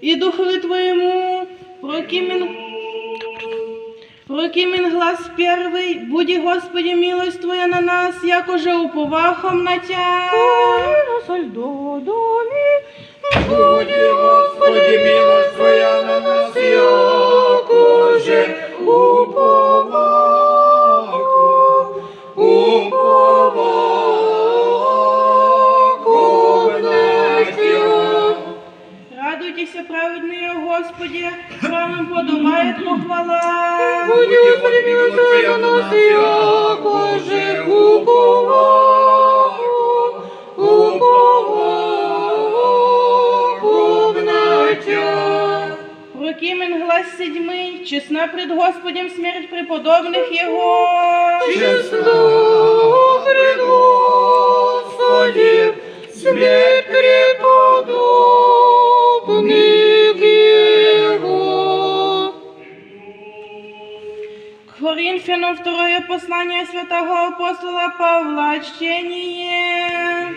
І духові Твоєму, прокимен, прокимен глаз первый, буди, Господи, милость Твоя на нас, як уже уповахом на Тя. Господи, Господи, милость Твоя на нас, як уже уповаку, Радуйтеся, праведные Господи, вам подобает похвала. Господи, Господи, милость Твоя на нас, як уже уповаку, уповаку на Тя. Прокимен глаз седьмый, честна пред Господем смерть преподобных Его. Честно пред Господи, смерть преподобных Коринфянам второе послание святого апостола Павла, чтение.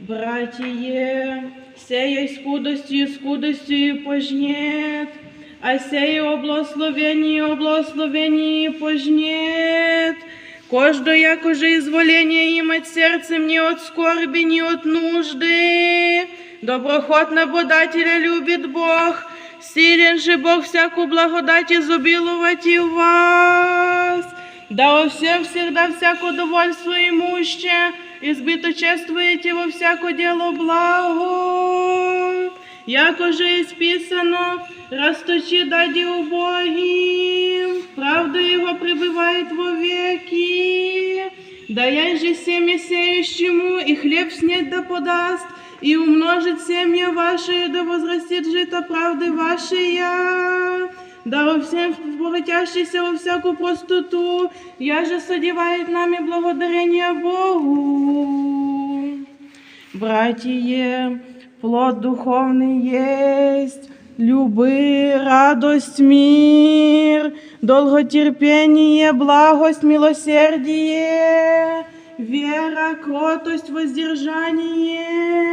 Братья, сея скудостью, скудостью пожнет, а сея о благословении, о пожнет. Кождо, як уже изволение имать сердцем не от скорби, не от нужды. Доброхотно бодателя любит Бог, силен же Бог всякую благодать изобиловать и вас. Да во всем всегда всяко довольство имуще, избито чествуете во всяко дело благо. Яко же исписано, расточи дади убогим, правда его пребывает во веки. Дай же семя сеющему, и хлеб снять да подаст, и умножит семя ваше, да возрастет жито правды вашей. Да во всем богатящийся во всякую простоту, я же содевает нами благодарение Богу. Братья, плод духовный есть, любы, радость, мир, долготерпение, благость, милосердие, вера, кротость, воздержание.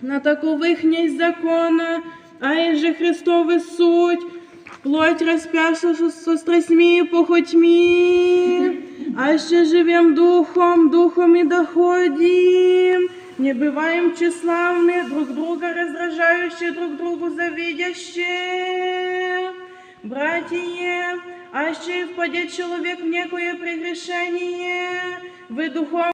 На таковых нет закона, а и же Христовы суть, плоть распявши со, со страстьми и похотьми, а ще живем духом, духом и доходим, не бываем тщеславны, друг друга раздражающие, друг другу завидящие. Братья, а ще и впадет человек в некое прегрешение, вы духом